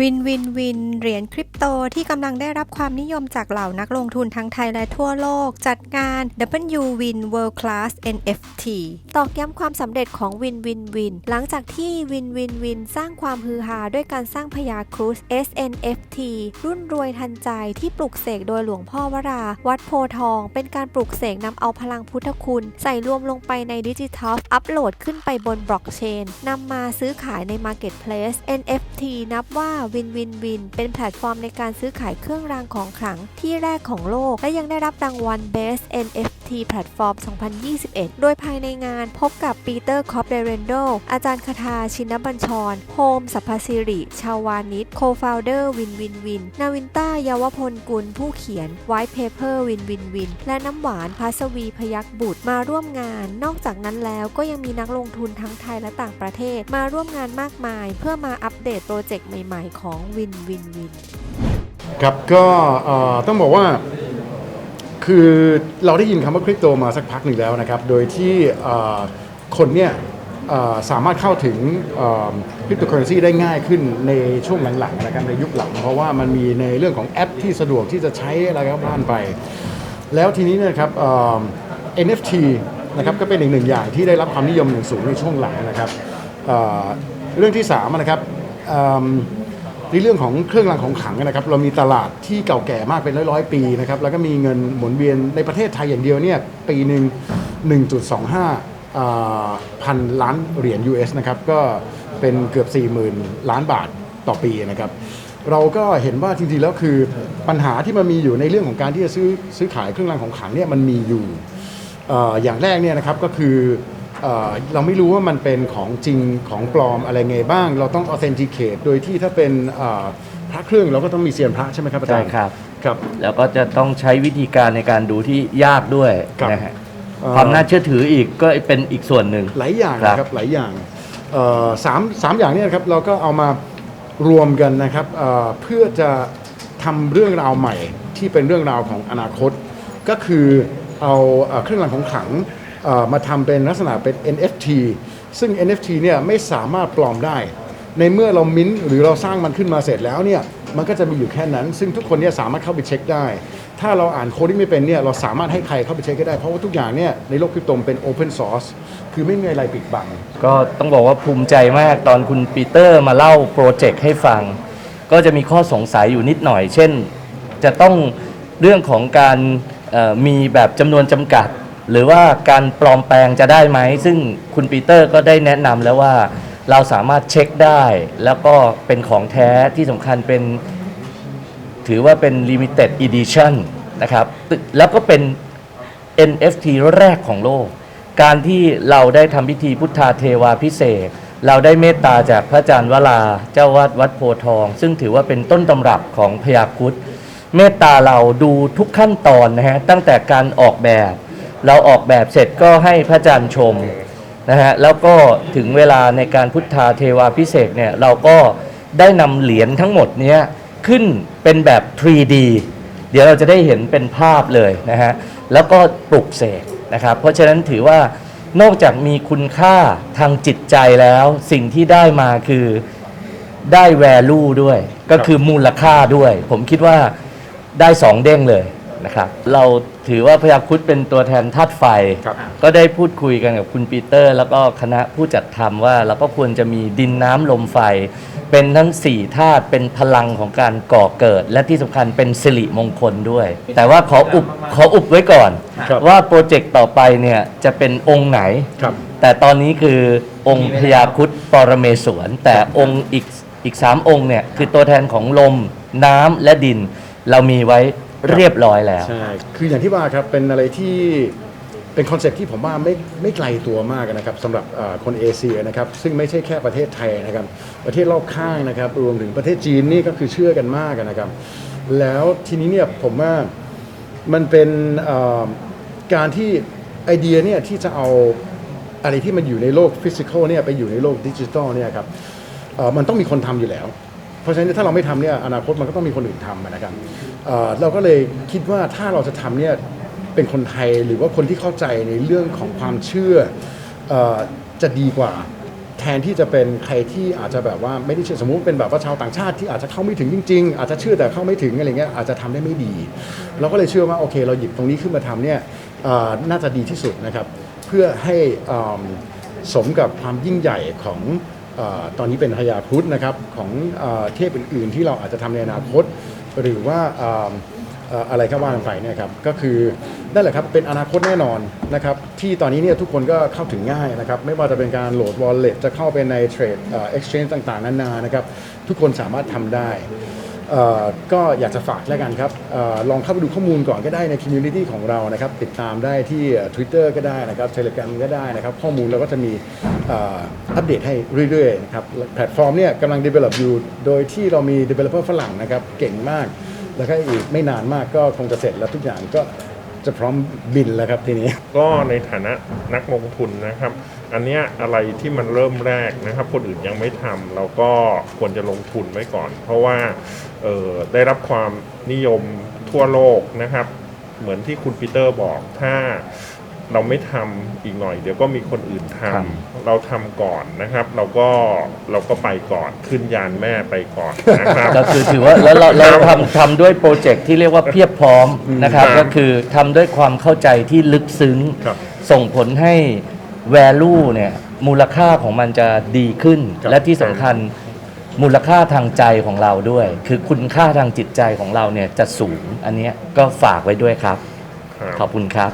วินวินวินเหรียญคริปโตที่กำลังได้รับความนิยมจากเหล่านักลงทุนทั้งไทยและทั่วโลก จัดงาน W Win World Class NFT ตอกย้ำความสำเร็จของวินวินวิน หลังจากที่วินวินวินสร้างความฮือฮาด้วยการสร้างพญาครุส SNFT รุ่นรวยทันใจที่ปลุกเสกโดยหลวงพ่อวรา วัดโพทอง เป็นการปลุกเสกนำเอาพลังพุทธคุณ ใส่รวมลงไปในดิจิทัลอัปโหลดขึ้นไปบนบล็อกเชนนำมาซื้อขายใน Marketplace NFT นับว่าวินวินวินเป็นแพลตฟอร์มในการซื้อขายเครื่องรางของขลังที่แรกของโลก และยังได้รับรางวัล Best NFT Platform 2021 โดยภายในงานพบกับปีเตอร์คอปเดเรนโดอาจารย์คาทาชินบัญชรโฮมสัพพสิริ ชาวานิชโคฟาวเดอร์วินวินวิน นาวินต้าเยาวพลกุลผู้เขียน White Paper วินวินวิน และน้ำหวานพัสวีพยักบุตรมาร่วมงาน นอกจากนั้นแล้วก็ยังมีนักลงทุนทั้งไทยและต่างประเทศ มาร่วมงานมากมาย เพื่อมาอัปเดตโปรเจกต์ใหม่ ๆ ของวินวินวินครับก็ต้องบอกว่า คือเราได้ยินคำว่าคริปโตมาสักพักหนึ่งแล้วนะครับ โดยที่คนเนี่ยสามารถเข้าถึงคริปโตเคอเรนซีได้ง่ายขึ้นในช่วงหลังๆนะครับในยุคหลัง เพราะว่ามันมีในเรื่องของแอปที่สะดวกที่จะใช้อะไรก็บ้านไป แล้วทีนี้นะครับ NFT นะครับก็เป็นอีกหนึ่งอย่างที่ได้รับความนิยมอย่างสูงในช่วงหลังนะครับเรื่องที่สามนะครับ ในเรื่องของเครื่องรางของขลังนะครับเรามีตลาดที่เก่าแก่มากเป็นร้อยๆปีนะครับแล้วก็มีเงินหมุนเวียนในประเทศไทยอย่างเดียวเนี่ยปีหนึ่ง1.25อ่าพันล้านเหรียญ US นะครับก็เป็นเกือบ 40,000 ล้านบาทต่อปีนะครับเราก็เห็นว่าจริงๆแล้วคือปัญหาที่มันมีอยู่ในเรื่องของการที่จะซื้อซื้อขายเครื่องรางของขลังเนี่ยมันมีอยู่เอ่ออย่างแรกเนี่ยนะครับก็คือ เอ่อเราไม่รู้ว่ามันเป็นของจริงของปลอมอะไรไงบ้าง เราต้อง authenticate โดยที่ถ้าเป็นเอ่อพระเครื่องเราก็ต้องมีเซียนพระใช่ไหมครับอาจารย์ใช่ครับครับแล้วก็จะต้องใช้วิธีการในการดูที่ยากด้วยครับนะฮะเอ่อความน่าเชื่อถืออีกก็เป็นอีกส่วนหนึ่งหลายอย่างครับนะครับหลายอย่างเอ่อสามสามอย่างเนี่ยนะครับเราก็เอามารวมกันนะครับเอ่อเพื่อจะทำเรื่องราวใหม่ที่เป็นเรื่องราวของอนาคต ก็คือเอาเอ่อเครื่องรางของขลังเอ่อ มาทำเป็นลักษณะเป็น NFT ซึ่ง NFT เนี่ยไม่สามารถปลอมได้ ในเมื่อเรามิ้นหรือเราสร้างมันขึ้นมาเสร็จแล้วเนี่ยมันก็จะมีอยู่แค่นั้น ซึ่งทุกคนเนี่ยสามารถเข้าไปเช็คได้ ถ้าเราอ่านโค้ดที่ไม่เป็นเนี่ยเราสามารถให้ใครเข้าไปเช็คก็ได้ เพราะว่าทุกอย่างเนี่ยในโลกคริปโตเป็น Open Source คือไม่มีอะไรปิดบัง ก็ต้องบอกว่าภูมิใจมากตอนคุณปีเตอร์มาเล่าโปรเจกต์ให้ฟัง ก็จะมีข้อสงสัยอยู่นิดหน่อย เช่น จะต้องเรื่องของการมีแบบจำนวนจำกัด หรือว่าการปลอมแปลงจะได้ไหม ซึ่งคุณปีเตอร์ก็ได้แนะนำแล้วว่าเราสามารถเช็คได้ แล้วก็เป็นของแท้ที่สำคัญเป็น ถือว่าเป็น limited edition นะครับแล้วก็เป็น NFT แรกของโลก การที่เราได้ทำพิธีพุทธาเทวาพิเศษ เราได้เมตตาจากพระอาจารย์วราเจ้าวาดวัดโพทอง ซึ่งถือว่าเป็นต้นตำรับของพยาครุดเมตตาเราดูทุกขั้นตอนนะฮะตั้งแต่การออกแบบ เราออกแบบเสร็จก็ให้พระอาจารย์ชมนะฮะแล้วก็ถึงเวลาในการพุทธาเทวาพิเศษเนี่ยเราก็ได้นำเหรียญทั้งหมดเนี้ยขึ้นเป็นแบบ 3D เดี๋ยวเราจะได้เห็นเป็นภาพเลยนะฮะแล้วก็ปลุกเสกนะครับเพราะฉะนั้นถือว่านอกจากมีคุณค่าทางจิตใจแล้ว สิ่งที่ได้มาคือได้ value ด้วย ก็คือมูลค่าด้วย ผมคิดว่าได้สองเด้งเลย นะครับ เราถือว่าพยาครุดเป็นตัวแทนธาตุไฟ ครับก็ได้พูดคุยกันกับคุณปีเตอร์ แล้วก็คณะผู้จัดทำว่าเราก็ควรจะมีดินน้ำลมไฟ เป็นทั้งสี่ธาตุเป็นพลังของการก่อเกิด และที่สำคัญเป็นสิริมงคลด้วย แต่ว่าขออุบขออุบไว้ก่อน ครับ ว่าโปรเจกต์ต่อไปเนี่ยจะเป็นองค์ไหน ครับ แต่ตอนนี้คือองค์พญาครุดปรเมศวรแต่องค์อีกอีกสามองค์เนี่ยคือตัวแทนของลมน้ำและดิน เรามีไว้ เรียบร้อยแล้ว ใช่ คืออย่างที่ว่าครับ เป็นอะไรที่เป็นคอนเซ็ปต์ที่ผมว่าไม่ไม่ไกลตัวมากนะครับสำหรับเอ่อคนเอเชียนะครับ ซึ่งไม่ใช่แค่ประเทศไทยนะครับ ประเทศรอบข้างนะครับ รวมถึงประเทศจีนนี่ก็คือเชื่อกันมากนะครับ แล้วทีนี้เนี่ยผมว่ามันเป็นเอ่อการที่ไอเดียเนี่ยที่จะเอาอะไรที่มันอยู่ในโลกฟิสิกอลเนี่ยไปอยู่ในโลกดิจิทัลเนี่ยครับ เอ่อมันต้องมีคนทำอยู่แล้ว เพราะฉะนั้นถ้าเราไม่ทำเนี่ยอนาคตมันก็ต้องมีคนอื่นทำนะครับเอ่อเราก็เลยคิดว่าถ้าเราจะทำเนี่ยเป็นคนไทยหรือว่าคนที่เข้าใจในเรื่องของความเชื่อเออจะดีกว่า แทนที่จะเป็นใครที่อาจจะแบบว่าไม่ได้เชื่อสมมุติเป็นแบบว่าชาวต่างชาติที่อาจจะเข้าไม่ถึงจริง ๆ อาจจะเชื่อแต่เข้าไม่ถึงอะไรเงี้ยอาจจะทำได้ไม่ดี เราก็เลยเชื่อว่าโอเค เราหยิบตรงนี้ขึ้นมาทำเนี่ยเอ่อน่าจะดีที่สุดนะครับ เพื่อให้อืมสมกับความยิ่งใหญ่ของ ตอนนี้เป็นพญาพุทธนะครับของเอเทพอื่น ๆ ที่เราอาจจะทำในอนาคต หรือว่าอะไรก็ว่ากันไปเนี่ยครับก็คือนั่นแหละครับเป็นอนาคตแน่นอนนะครับที่ตอนนี้เนี่ยทุกคนก็เข้าถึงง่ายนะครับไม่ว่าจะเป็นการโหลดวอลเล็ตจะเข้าไปในเทรดเอ็กซ์เชนต่างๆ นานานะครับทุกคนสามารถทำได้ ก็อยากจะฝากแล้วกันครับออลองเข้าไปดูข้อมูลก่อนก็ได้ใน community ของเรานะครับ ติดตามได้ที่ Twitter ก็ได้นะครับ Telegram ก็ได้นะครับ ข้อมูลเราก็จะมีอ่ออัปเดตให้เรื่อยๆนะครับแพลตฟอร์มเนี่ยกำลัง develop อยู่โดยที่เรามี developer ฝรั่งนะครับ เก่งมาก แล้วก็อีกไม่นานมากก็คงจะเสร็จแล้วทุกอย่างก็จะพร้อมบินแล้วครับทีนี้ ก็ในฐานะนักลงทุนนะครับ อันเนี้ยอะไรที่มันเริ่มแรกนะครับ คนอื่นยังไม่ทำเราก็ควรจะลงทุนไว้ก่อน เพราะว่าเอ่อได้รับความนิยมทั่วโลกนะครับ เหมือนที่คุณปีเตอร์บอกถ้าเราไม่ทำอีกหน่อย เดี๋ยวก็มีคนอื่นทครับำเราทำก่อนนะครับ เราก็เราก็ไปก่อนขึ้นยานแม่ไปก่อนนะครับ ก็คือถือว่าแล้วเราเราทำทำด้วยโปรเจกต์ที่เรียกว่าเพียบพร้อมนะครับ ครับก็คือทำด้วยความเข้าใจที่ลึกซึ้ง ครับ ส่งผลให้ value เนี่ยมูลค่าของมันจะดีขึ้นครับและที่สำคัญมูลค่าทางใจของเราด้วย คือคุณค่าทางจิตใจของเราเนี่ยจะสูง อันเนี้ยก็ฝากไว้ด้วยครับครับขอบคุณครับ